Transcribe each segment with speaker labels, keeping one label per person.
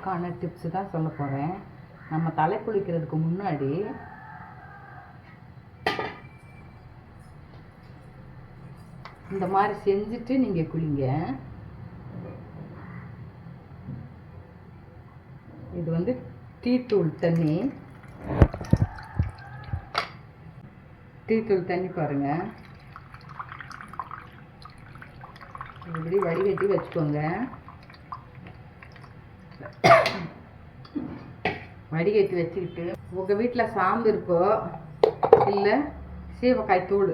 Speaker 1: ஹேருக்கான tips தான் சொல்ல போகிறேன் நம்ம தலை குளிக்கிறதுக்கு முன்னாடி இந்த மாதிரி செஞ்சுட்டு நீங்கள் குளிங்க. இது வந்து டீ தூள் தண்ணி. டீ தூள் தண்ணி பாருங்கள் இப்படி வடிகட்டி வச்சுக்கோங்க. வடிகட்டி வச்சுக்கிட்டு உங்கள் வீட்டில் சாம்பு இருக்கோ இல்லை சீவக்காய் தூள்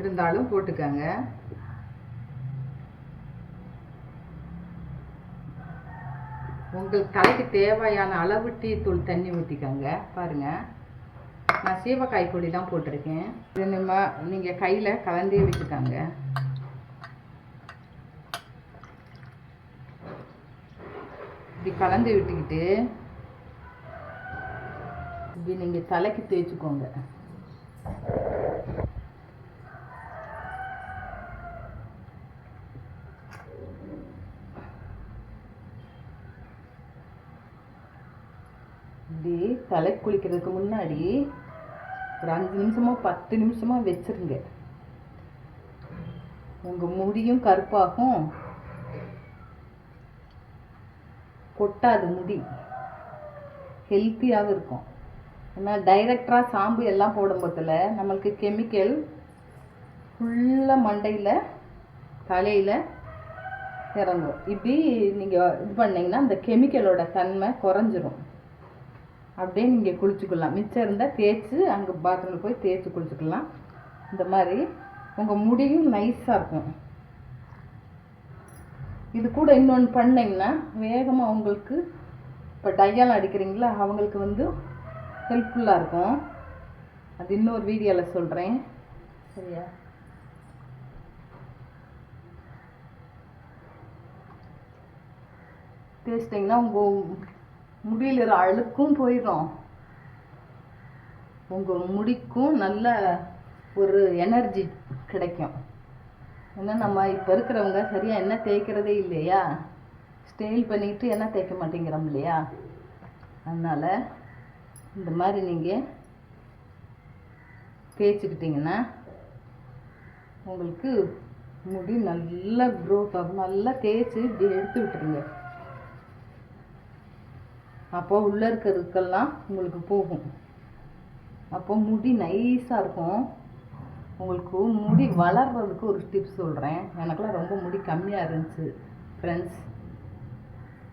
Speaker 1: இருந்தாலும் போட்டுக்கோங்க. உங்கள் தலைக்கு தேவையான அளவு டீ தூள் தண்ணி ஊற்றிக்கோங்க பாருங்கள் நான் சீவக்காய் பொடி தான் போட்டிருக்கேன். இது நம்ம நீங்கள் கையில் கலந்தே வச்சுக்கோங்க. இப்படி கலந்து விட்டுக்கிட்டு இப்படி நீங்கள் தலைக்கு தேய்ச்சிக்கோங்க. இப்படி தலை குளிக்கிறதுக்கு முன்னாடி ஒரு அஞ்சு நிமிஷமோ பத்து நிமிஷமோ வச்சிருங்க. உங்கள் முடியும் கருப்பாகும். கொட்டாது முடி. ஹெல்த்தியாகவும் இருக்கும். ஏன்னா டைரக்டராக சாம்பு எல்லாம் போடும்போதில் நம்மளுக்கு கெமிக்கல் ஃபுல்லாக மண்டையில் தலையில் இறங்கும். இப்படி நீங்கள் இது பண்ணிங்கன்னா அந்த கெமிக்கலோட தன்மை குறைஞ்சிரும். அப்படியே நீங்கள் குளிச்சுக்கலாம். மிச்சம் இருந்தால் தேய்ச்சி அங்கே பாத்ரூமில் போய் தேய்ச்சி குளிச்சுக்கலாம். இந்த மாதிரி உங்கள் முடியும் நைஸாக இருக்கும். இது கூட இன்னொன்று பண்ணிங்கன்னா வேகமாக அவங்களுக்கு இப்போ டையால் அடிக்கிறீங்களா? அவங்களுக்கு வந்து ஹெல்ப்ஃபுல்லாக இருக்கும். அது இன்னொரு வீடியோவில் சொல்கிறேன் சரியா? தேய்ச்சிட்டிங்கன்னா உங்கள் முடியில் இருக்கிற அழுக்கும் போயிடும். உங்கள் முடிக்கும் நல்ல ஒரு எனர்ஜி கிடைக்கும். ஏன்னா நம்ம இப்போ இருக்கிறவங்க சரியாக என்ன தேய்க்கிறதே இல்லையா? ஸ்டைல் பண்ணிக்கிட்டு என்ன தேய்க்க மாட்டேங்கிறோம் இல்லையா? அதனால் இந்த மாதிரி நீங்கள் தேய்ச்சிக்கிட்டிங்கன்னா உங்களுக்கு முடி நல்லா க்ரோத் ஆகும். நல்லா தேய்ச்சி இப்படி எடுத்து விட்டுருங்க. அப்போ உள்ளே இருக்கிறதுக்கெல்லாம் உங்களுக்கு போகும். அப்போ முடி நைஸாக இருக்கும். உங்களுக்கு முடி வளர்றதுக்கு ஒரு டிப்ஸ் சொல்கிறேன் எனக்குலாம் ரொம்ப முடி கம்மியாக இருந்துச்சு ஃப்ரெண்ட்ஸ்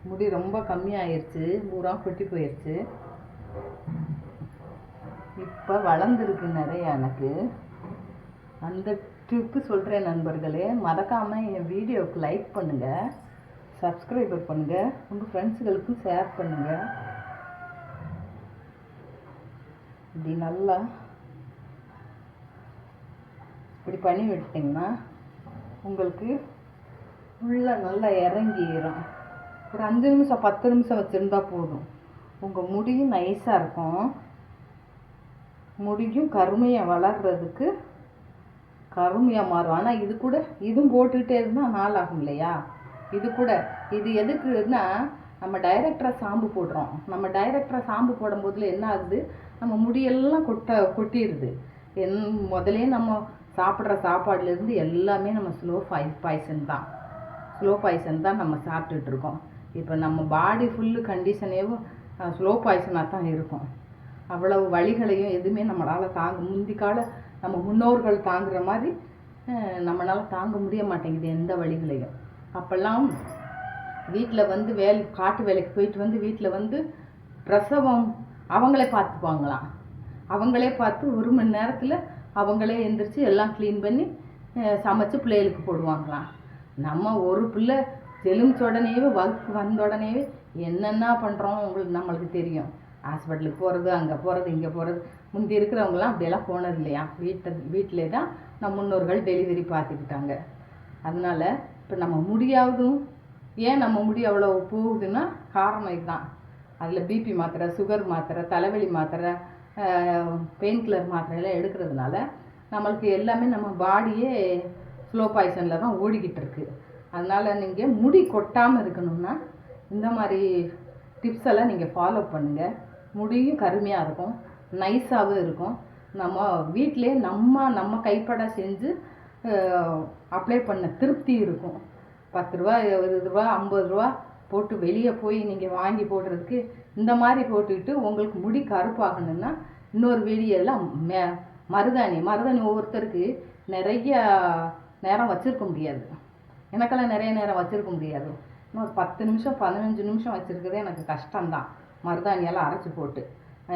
Speaker 1: முடி ரொம்ப கம்மியாயிருச்சு பூரா கொட்டி போயிடுச்சு இப்போ வளர்ந்துருக்கு நிறைய எனக்கு. அந்த டிப்பு சொல்கிறேன் நண்பர்களே. மறக்காமல் என் வீடியோவுக்கு லைக் பண்ணுங்கள் சப்ஸ்கிரைபர் பண்ணுங்கள் உங்கள் ஃப்ரெண்ட்ஸுகளுக்கும் ஷேர் பண்ணுங்கள் இப்படி நல்லா இப்படி பண்ணி விட்டிங்கன்னா உங்களுக்கு உள்ள நல்லா இறங்கிடும் ஒரு அஞ்சு நிமிஷம் பத்து நிமிஷம் வச்சுருந்தா போதும். உங்கள் முடியும் நைஸாக இருக்கும். முடியும் கருமையாக வளர்கிறதுக்கு கருமையாக மாறும். ஆனால் இது கூட இதுவும் போட்டுக்கிட்டே இருந்தால் நாள் ஆகும் இல்லையா? இது கூட இது எதுக்குன்னா நம்ம டைரக்டராக சாம்பு போடுறோம். நம்ம டைரக்டராக சாம்பு போடும்போதில் என்ன ஆகுது? நம்ம முடியெல்லாம் கொட்ட கொட்டிடுது என் முதலே நம்ம சாப்பிட்ற சாப்பாடுலேருந்து எல்லாமே நம்ம ஸ்லோ பாய் பாய்சன் தான். ஸ்லோ பாய்சன் தான் நம்ம சாப்பிட்டுட்டு இருக்கோம் இப்போ நம்ம பாடி ஃபுல்லு கண்டிஷனேவும் ஸ்லோ பாய்சனாக தான் இருக்கும். அவ்வளவு வழிகளையும் எதுவுமே நம்மளால் தாங்க முந்தி கால நம்ம முன்னோர்கள் தாங்குற மாதிரி நம்மளால் தாங்க முடிய மாட்டேங்குது எந்த வழிகளையும் அப்போல்லாம் வீட்டில் வந்து வேலை காட்டு வேலைக்கு போயிட்டு வந்து வீட்டில் வந்து பிரசவம் அவங்களே பார்த்துப்பாங்களாம் அவங்களே பார்த்து ஒரு மணி நேரத்தில் அவங்களே எந்திரிச்சு எல்லாம் க்ளீன் பண்ணி சமைச்சு பிள்ளைகளுக்கு போடுவாங்களாம். நம்ம ஒரு பிள்ளை தெலுமிச்ச உடனேவே வகுப்பு வந்த உடனேவே என்னென்ன பண்ணுறோம் உங்களுக்கு நம்மளுக்கு தெரியும். ஹாஸ்பிட்டலுக்கு போகிறது அங்கே போகிறது இங்கே போகிறது முந்தி இருக்கிறவங்களாம் அப்படியெல்லாம் போனது இல்லையா? வீட்டை வீட்டிலே தான் நம்ம முன்னோர்கள் டெலிவரி பார்த்துக்கிட்டாங்க. அதனால் இப்போ நம்ம முடியாவதும் ஏன் நம்ம முடி அவ்வளோ போகுதுன்னா காரணம் இதுதான். அதில் பிபி மாத்திரை சுகர் மாத்திரை தலைவலி மாத்திரை பெயின் கில்லர் மாத்திரையெல்லாம் எடுக்கிறதுனால நம்மளுக்கு எல்லாமே நம்ம பாடியே ஸ்லோ பாய்சனில் தான் ஓடிக்கிட்டு இருக்குது அதனால் நீங்கள் முடி கொட்டாமல் இருக்கணும்னா இந்த மாதிரி டிப்ஸ் எல்லாம் நீங்கள் ஃபாலோ பண்ணுங்கள் முடியும் கருமையாக இருக்கும். நைஸாகவும் இருக்கும். நம்ம வீட்டிலே நம்ம நம்ம கைப்பட செஞ்சு அப்ளை பண்ண திருப்தி இருக்கும். பத்து ரூபா இருபது ரூபா ஐம்பது ரூபா போட்டு வெளியே போய் நீங்கள் வாங்கி போடுறதுக்கு இந்த மாதிரி போட்டுக்கிட்டு உங்களுக்கு முடி கருப்பாகணும்னா இன்னொரு வீடியோவில் மே மருதாணி மருதாணி ஒவ்வொருத்தருக்கு நிறைய நேரம் வச்சுருக்க முடியாது. எனக்கெல்லாம் நிறைய நேரம் வச்சுருக்க முடியாது. இன்னும் ஒரு பத்து நிமிஷம் பதினஞ்சு நிமிஷம் வச்சுருக்கதே எனக்கு கஷ்டம்தான். மருதாணியெல்லாம் அரைச்சி போட்டு.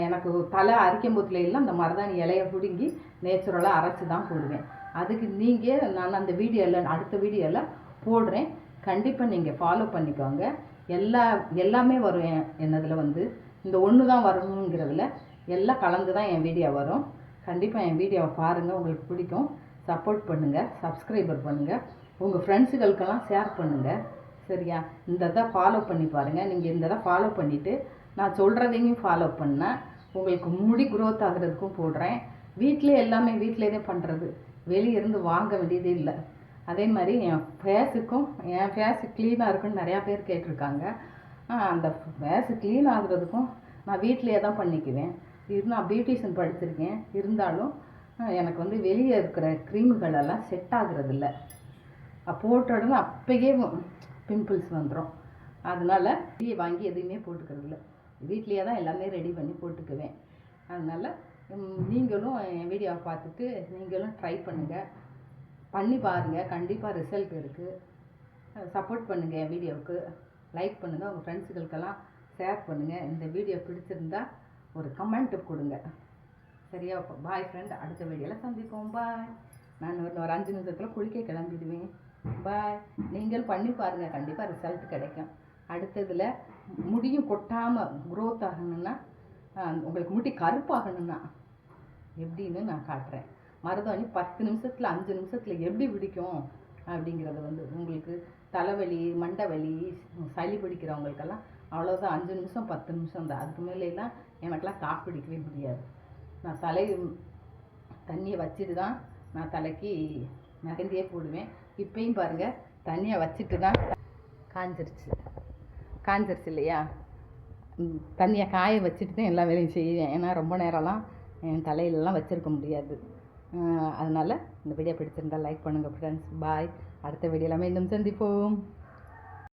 Speaker 1: எனக்கு தலை அரிக்கும் போதுல எல்லாம் அந்த மருதாணி இலையை பிடுங்கி நேச்சுரலாக அரைச்சி தான் போடுவேன். அதுக்கு நீங்கள் நான் அந்த வீடியோவில் அடுத்த வீடியோவில் போடுறேன். கண்டிப்பாக நீங்கள் ஃபாலோ பண்ணிக்கோங்க. எல்லா எல்லாமே வரும் என் என்னதில் வந்து. இந்த ஒன்று தான் வரணுங்கிறதுல எல்லாம் கலந்து தான் என் வீடியோ வரும். கண்டிப்பாக என் வீடியோவை பாருங்கள் உங்களுக்கு பிடிக்கும். சப்போர்ட் பண்ணுங்கள் சப்ஸ்கிரைபர் பண்ணுங்கள் உங்கள் ஃப்ரெண்ட்ஸுகளுக்கெல்லாம் ஷேர் பண்ணுங்கள் சரியா? இந்த இதை ஃபாலோ பண்ணி பாருங்கள் நீங்கள் இந்த இதை ஃபாலோ பண்ணிவிட்டு நான் சொல்கிறதையும் ஃபாலோ பண்ணேன் உங்களுக்கு முடி க்ரோத் ஆகிறதுக்கும் போடுறேன். வீட்டிலே எல்லாமே வீட்டிலே பண்ணுறது வெளியே இருந்து வாங்க வேண்டியதே இல்லை. அதே மாதிரி என் ஃபேஸுக்கும் என் ஃபேஸ் க்ளீனாக இருக்குன்னு நிறையா பேர் கேட்டிருக்காங்க. அந்த ஃபேஸு க்ளீன் ஆகுறதுக்கும் நான் வீட்டிலேயே தான் பண்ணிக்குவேன். இது நான் பியூட்டிஷியன் படிச்சிருக்கேன். இருந்தாலும் எனக்கு வந்து வெளியே இருக்கிற க்ரீம்களெல்லாம் செட் ஆகுறதில்ல. போட்டோடனே அப்பயே பிம்பிள்ஸ் வந்துடும் அதனால வெளியே வாங்கி எதுவுமே போட்டுக்கிறதில்ல. வீட்லேயே தான் எல்லாமே ரெடி பண்ணி போட்டுக்குவேன். அதனால் நீங்களும் என் வீடியோவை பார்த்துட்டு நீங்களும் ட்ரை பண்ணுங்கள் பண்ணி பாருங்கள் கண்டிப்பாக ரிசல்ட் இருக்குது சப்போர்ட் பண்ணுங்கள் என் வீடியோவுக்கு. லைக் பண்ணுங்கள் உங்கள் ஃப்ரெண்ட்ஸுகளுக்கெல்லாம் ஷேர் பண்ணுங்கள் இந்த வீடியோ பிடிச்சிருந்தா ஒரு கமெண்ட் கொடுங்க. சரியா? பாய் ஃப்ரெண்ட் அடுத்த வீடியோவில் சந்திப்போம். பாய் நான் ஒரு ஒரு அஞ்சு நிமிஷத்தில் குளிக்க கிளம்பிடுவேன். பாய் நீங்கள் பண்ணி பாருங்கள் கண்டிப்பாக ரிசல்ட் கிடைக்கும். அடுத்ததில் முடியும் கொட்டாமல் குரோத் ஆகணும்னா உங்களுக்கு முடி கருப்பாகணும்னா எப்படின்னு நான் காட்டுறேன். மருதாணி பத்து நிமிஷத்தில் அஞ்சு நிமிஷத்தில் எப்படி பிடிக்கும் அப்படிங்கிறது வந்து உங்களுக்கு தலைவலி மண்டை வலி சளி பிடிக்கிறவங்களுக்கெல்லாம் அவ்வளோதான் அஞ்சு நிமிஷம் பத்து நிமிஷம் தான். அதுக்கு மேலேலாம் எனக்கெல்லாம் காப்பு பிடிக்கவே முடியாது. நான் தலை தண்ணியை வச்சுட்டு தான் நான் தலைக்கு மெகந்தியே போடுவேன். இப்பயும் பாருங்கள் தண்ணியை வச்சுட்டு தான் காஞ்சிருச்சு. காஞ்சிருச்சு இல்லையா? தண்ணியை காய வச்சுட்டு தான் எல்லா வேலையும் செய்வேன். ஏன்னா ரொம்ப நேரம்லாம் என் தலையிலலாம் வச்சுருக்க முடியாது. அதனால் இந்த வீடியோ பிடிச்சிருந்தா லைக் பண்ணுங்கள் ஃப்ரெண்ட்ஸ் பாய் அடுத்த வீடியோவில் மீண்டும் சந்திப்போம்.